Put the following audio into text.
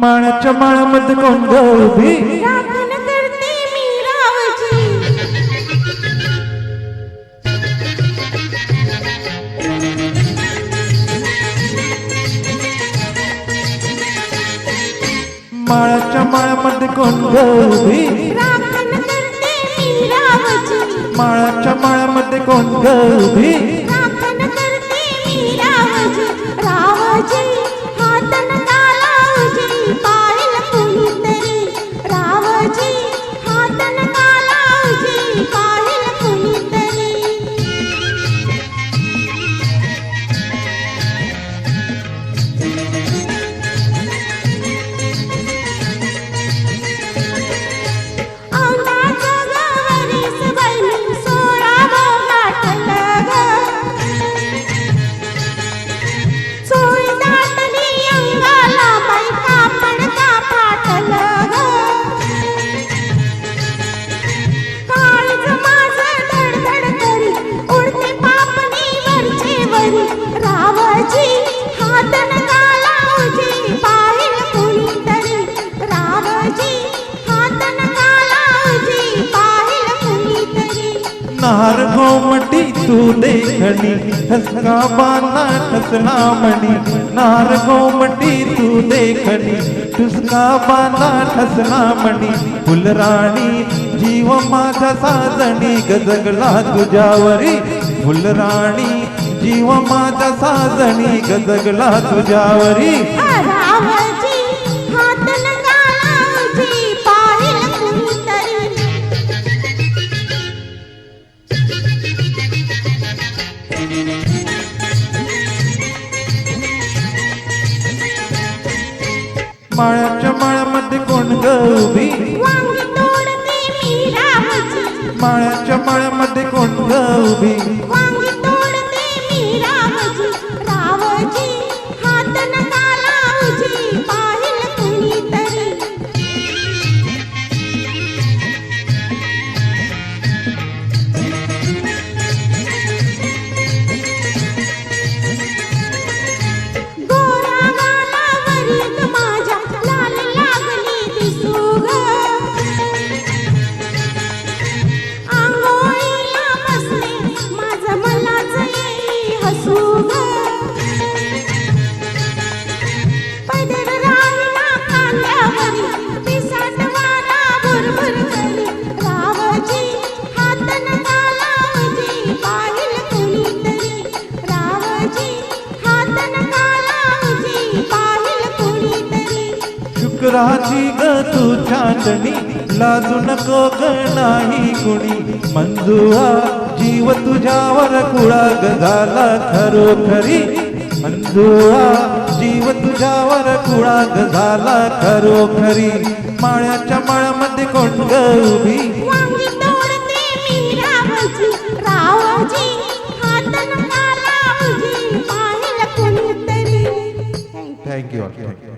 माळ्याच्या माळ्यामध्ये कोण ग उभी. राखण करते मी रावजी. माळ्याच्या माळ्यामध्ये कोण ग उभी. राखण करते मी रावजी. माळ्याच्या माळ्यामध्ये कोण ग उभी. नार घोमटी तू देखणी ठसका बाना ठसना मणी. नार घोमटी तू देखणी ठुसका बाना ठसना मणी. फुलराणी जीव माझा साजणी गजगला तुझ्यावरी. फुलराणी जीव माझा साजणी गजगला तुझ्यावरी. माळ्याच्या माळ्यामध्ये कोण ग उभी? माळ्याच्या माळ्यामध्ये कोण ग उभी? शुक्राची ग तू चांदणी लाजू नको ग नाही कुणी. मंजुळा जीव तुझ्यावर कुळा ग झाला खरोखरी. मंजुळा जीव तुझ्यावर कुळा ग झाला खरोखरी. माळ्याच्या माळ्यामध्ये कोण ग उभी? Thank you thank you